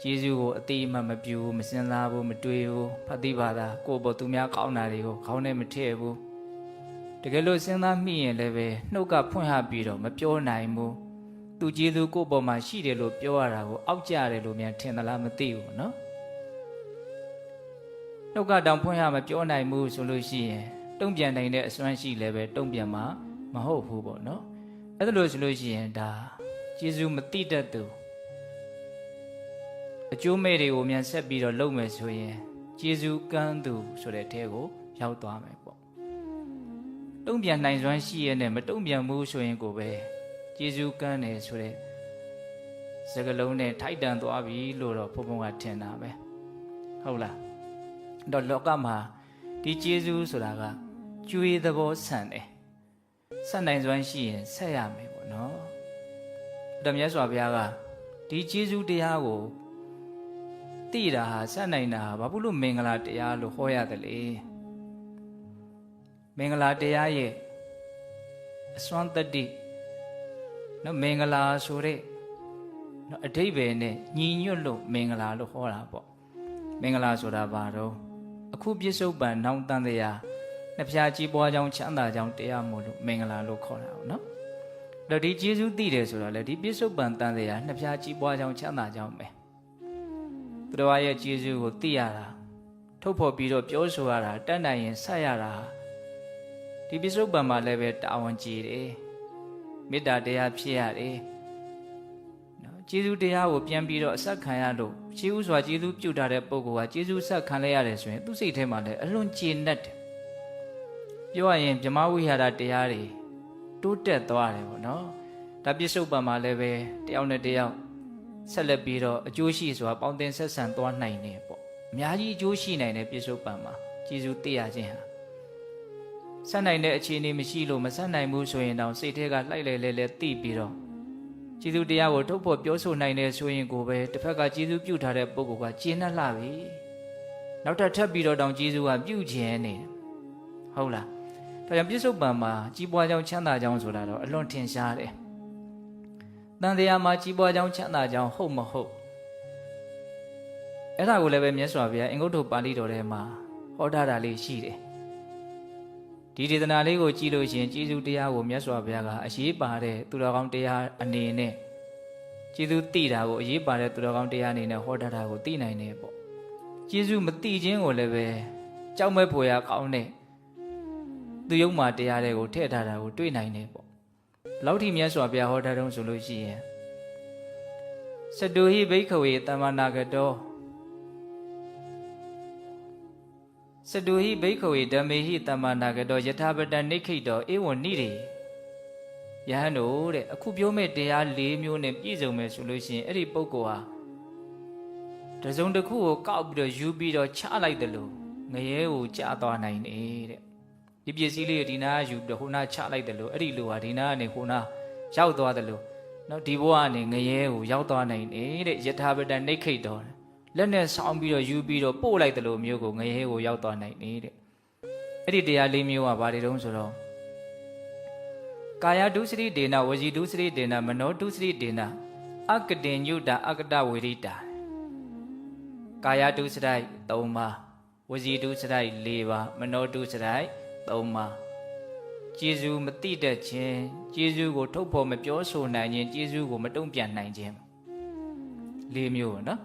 ကျေးဇူးကိုအတိအမှတ်မပြုဘူးမစင်စားဘူးမတွေးဘူးဖတ်တိပါတာကိုယ့်ဘောသူများကောင်းတာတွေကိုခေါင်းထဲမထည့်ဘူးတကယ်လို့စဉ်းစားမိရင်လည်းပဲနှုတ်ကဖွင့်ဟပြီးတော့မပြောနိုင်ဘူးသူကျေးဇူးကိုယ့်ဘောမှာရှိတယ်လို့ပြောရတာကိုအောက်ကြတယ်လို့များထင်သလားမသိဘူးနော်နှုတ်ကတောင်ဖွင့်ဟမပြောနိုင်ဘူးဆိုလို့ရှိရင်တုံ့ပြန်နိုင်တဲ့အစွမ်းရှိလည်းပဲတုံ့ပြန်မှာမဟုတ်ဘူးပေါ့နော်အဲ့ဒါလို့ဆိုလို့ရှိရင်ဒါကျေးဇူးမတိတတ်သူ အကျိုးမဲ့တွေကိုမြန်ဆက်ပြီးတော့လုပ်မယ်ဆိုရင်ကျေးဇူးကမ်းသူဆိုတဲ့အထဲကိုရောက်သွားမယ်ပေါ့တုံ့ပြန်နိုင်စွမ်းရှိရဲ့နဲ့မတုံ့ပြန်ဘူးဆိုရင်ကိုပဲကျေးဇူးကမ်းတယ်ဆိုတဲ့စကလုံးနဲ့ထိုက်တန်သွားပြီလို့တော့ဘုံဘုံကထင်တာပဲဟုတ်လားတော့လောကမှာဒီကျေးဇူးဆိုတာကကျွေးသဘောဆန်တယ်ဆက်နိုင်စွမ်းရှိရင်ဆက်ရမယ်ပေါ့နော်တမရစွာဘုရားကဒီကျေးဇူးတရားကို သိတာဟာဆက်နိုင်တာဟာဘာဖြစ်လို့မင်္ဂလာတရားလို့ဟောရတယ်လေမင်္ဂလာတရားရဲ့အစွမ်းတတ္တိနော်မင်္ဂလာဆိုတဲ့နော်အဓိပ္ပာယ်နဲ့ညီညွတ်လို့မင်္ဂလာလို့ဟောတာပေါ့မင်္ဂလာဆိုတာဘာတော့အခုပြစ္ဆုတ်ပံနောင်တန်တရားနှစ်ဖြာကြီးပွားကြောင်းချမ်းသာကြောင်းတရားမို့လို့မင်္ဂလာလို့ခေါ်တာပေါ့နော်တော့ဒီကျေးဇူးသိတယ်ဆိုတော့လေဒီပြစ္ဆုတ်ပံတန်တရားနှစ်ဖြာကြီးပွားကြောင်းချမ်းသာကြောင်းပဲ သူတော်ရဲ့ကျေးဇူးကိုသိရတာထုတ်ဖော်ပြီးတော့ပြောဆိုရတာတတ်နိုင်ရင်ဆက်ရတာဒီပြစ္ဆုတ်ပံမှာလည်းပဲတာဝန်ကြီးတယ်မေတ္တာတရားဖြစ်ရတယ်နော်ကျေးဇူးတရားကိုပြန်ပြီးတော့အဆက်ခံရလို့ကျေးဇူးဆိုတာကျေးဇူးပြုထားတဲ့ပုဂ္ဂိုလ်ကကျေးဇူးဆက်ခံလိုက်ရတယ်ဆိုရင်သူ့စိတ်ထဲမှာလည်းအလွန်ကျေနပ်တယ်ပြောရရင်ဗြဟ္မဝိဟာရတရားတွေတိုးတက်သွားတယ်ပေါ့နော်ဒါပြစ္ဆုတ်ပံမှာလည်းပဲတယောက်နဲ့တယောက် ဆက်လက်ပြီးတော့အကျိုးရှိဆိုတာပေါင်းတင်ဆက်ဆံသွားနိုင်တယ်ပေါ့အများကြီးအကျိုးရှိနိုင်တယ်ပြစ္ဆုတ်ပံမှာကျေးဇူးသိရခြင်းဟာဆက်နိုင်တဲ့အခြေအနေမရှိလို့မဆက်နိုင်ဘူးဆိုရင်တောင်စိတ်ထဲကလှိုက်လေလေလေသိပြီးတော့ကျေးဇူးတရားကိုထုတ်ဖို့ပြောဆိုနိုင်တယ်ဆိုရင်ကိုပဲတစ်ဖက်ကကျေးဇူးပြုထားတဲ့ပုဂ္ဂိုလ်ကကျေနပ်လာပြီနောက်ထပ်ထပ်ပြီးတော့တောင်ကျေးဇူးကပြုခြင်းနေတယ်ဟုတ်လားဒါကြောင့်ပြစ္ဆုတ်ပံမှာကြီးပွားကြောင်းချမ်းသာကြောင်းဆိုတာတော့အလွန်ထင်ရှားတယ် တန်တရားမှာကြီးပွားကြောင်းချမ်းသာကြောင်းဟုတ်မဟုတ်အဲ့ဒါကိုလည်းပဲမြတ်စွာဘုရားအင်္ဂုတ္တပါဠိတော်ထဲမှာဟောထားတာလေးရှိတယ်ဒီဒေသနာလေးကိုကြည့်လို့ရှိရင်ကျေးဇူးတရားကိုမြတ်စွာဘုရားကအရေးပါတဲ့သူတော်ကောင်းတရားအနေနဲ့ကျေးဇူးသိတာကိုအရေးပါတဲ့သူတော်ကောင်းတရားအနေနဲ့ဟောထားတာကိုသိနိုင်တယ်ပေါ့ကျေးဇူးမသိခြင်းကိုလည်းပဲကြောက်မဲ့ဖွယ်ရကောင်းတဲ့သူယုံမာတရားတွေကိုထည့်ထားတာကိုတွေ့နိုင်တယ်ပေါ့ လောက်ထိမြတ်စွာဘုရားဟောထားတုံးဆိုလို့ရှိရင်စတုဟိဘိခဝေတမ္မာနာကတောစတုဟိဘိခဝေဓမ္မေဟိတမ္မာနာကတောယထာပတံနိခိတောဧဝံနိရိယဟန်တို့တဲ့အခုပြောမဲ့တရား၄မျိုးနဲ့ပြည့်စုံမယ်ဆိုလို့ရှိရင်အဲ့ဒီပုဂ္ဂိုလ်ဟာတစုံတစ်ခုကိုကောက်ပြီးတော့ယူပြီးတော့ချလိုက်တယ်လို့ငရဲကိုကြာသွားနိုင်တယ်တဲ့ ဒီပစ္စည်းလေးကိုဒီနာကယူပြီးတော့ဟိုနာချလိုက်တယ်လို့အဲ့ဒီလူဟာဒီနာကနေဟိုနာရောက်သွားတယ်လို့နော်ဒီဘဝကနေငရဲကိုရောက်သွားနိုင်တယ်တဲ့ယထာပတံနိခိတောလက်နဲ့ဆောင်းပြီးတော့ယူပြီးတော့ပို့လိုက်တယ်လို့မျိုးကိုငရဲကိုရောက်သွားနိုင်တယ်တဲ့အဲ့ဒီတရားလေးမျိုးကဘာတွေတုံးဆိုတော့ကာယဒုစရိဒေနဝစီဒုစရိဒေနမနောဒုစရိဒေနအကတင်ညုတာအကတဝေရိတာကာယဒုစရိုက်3ပါးဝစီဒုစရိုက်4ပါးမနောဒုစရိုက် 3ပါးကျေးဇူးမတိတတ်ခြင်းကျေးဇူးကိုထုတ်ဖော်မပြောဆိုနိုင်ခြင်းကျေးဇူးကိုမတုံ့ပြန်နိုင်ခြင်း၄မျိုးပေါ့နော်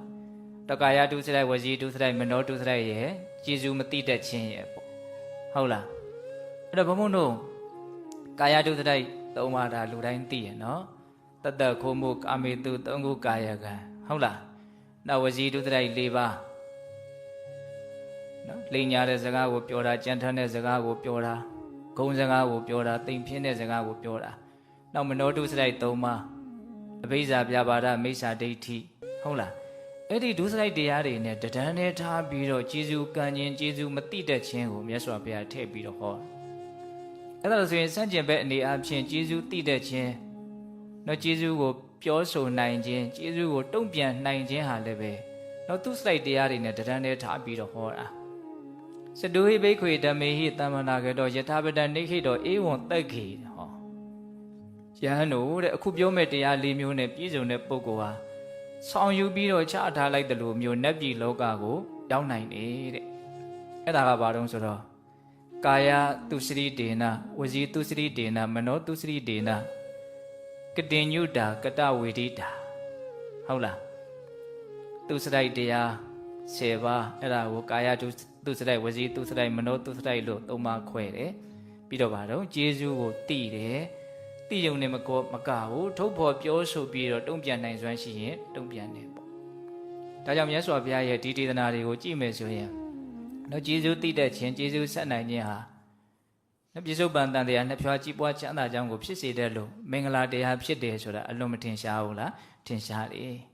တကာယဒုစရိုက်ဝစီဒုစရိုက်မနောဒုစရိုက်ရဲ့ကျေးဇူးမတိတတ်ခြင်းရဲ့ပေါ့ဟုတ်လားအဲ့တော့ဘုံဘုံတို့ကာယဒုစရိုက်သုံးပါးဒါလူတိုင်းသိရနော်တတ္တခိုးမှုကာမေတုသုံးခုကာယကံဟုတ်လားနောက်ဝစီဒုစရိုက်၄ပါး နော်လိန်ညာတဲ့စကားကိုပြောတာကြံထမ်းတဲ့စကားကိုပြောတာဂုံစကားကိုပြောတာတိမ်ပြင်းတဲ့စကားကိုပြောတာနောက်မနောတုစရိုက်၃ပါးအဘိဇာပြပါဒမိစ္ဆာဒိဋ္ဌိဟုတ်လားအဲ့ဒီဒုစရိုက်တရားတွေနဲ့တဒန်းနဲ့ထားပြီးတော့ကျေစုကံခြင်းကျေစုမတိတတ်ခြင်းကိုမြတ်စွာဘုရားထည့်ပြီးတော့ဟောအဲ့ဒါဆိုရင်စန့်ကျင်ဘက်အနေအချင်းကျေစုတိတတ်ခြင်းနော်ကျေစုကိုပြောဆိုနိုင်ခြင်းကျေစုကိုတုံ့ပြန်နိုင်ခြင်းဟာလည်းပဲနော်သူစရိုက်တရားတွေနဲ့တဒန်းနဲ့ထားပြီးတော့ဟောတာ စတုဟိဘိခွေဓမ္မေဟိတမ္မနာကတောယထာပတံနိခိတောဧဝံတက်ခေဟောယဟန်တို့တဲ့အခုပြောမဲ့တရား၄မျိုးနဲ့ပြည့်စုံတဲ့ပုဂ္ဂိုလ်ဟာဆောင်ယူပြီးတော့ချထားလိုက်တယ်လို့မျိုးနတ်ပြည်လောကကိုရောက်နိုင်တယ်တဲ့အဲ့ဒါကဘာတုံးဆိုတော့ကာယသူစရိဒေနဝစီသူစရိဒေနမနောသူစရိဒေနကတင်ညုတာကတဝေဒိတာဟုတ်လားသူစရိုက်တရား10ပါးအဲ့ဒါကိုကာယသူ သူစရိုက်ဝစီသူစရိုက်မနောသူစရိုက်လို့သုံးပါးခွဲတယ်ပြီးတော့ဘာတော့ဂျေဇုကိုတည်တယ်တည်ုံနဲ့မကောမကဘူးထုတ်ဖော်ပြောဆိုပြီးတော့တုံ့ပြန်နိုင်စွမ်းရှိရင်တုံ့ပြန်တယ်ပေါ့ဒါကြောင့်မြတ်စွာဘုရားရဲ့ဒီဒေသနာတွေကိုကြည့်မယ်ဆိုရင်တော့ဂျေဇုတည်တဲ့ခြင်းဂျေဇုဆက်နိုင်ခြင်းဟာနော်ပြစ္ဆုတ်ပန်တန်တရားနှစ်ဖြားကြည်ပွားချမ်းသာကြောင်းကိုဖြစ်စေတဲ့လို့မင်္ဂလာတရားဖြစ်တယ်ဆိုတာအလွန်မထင်ရှားဘူးလားထင်ရှားတယ်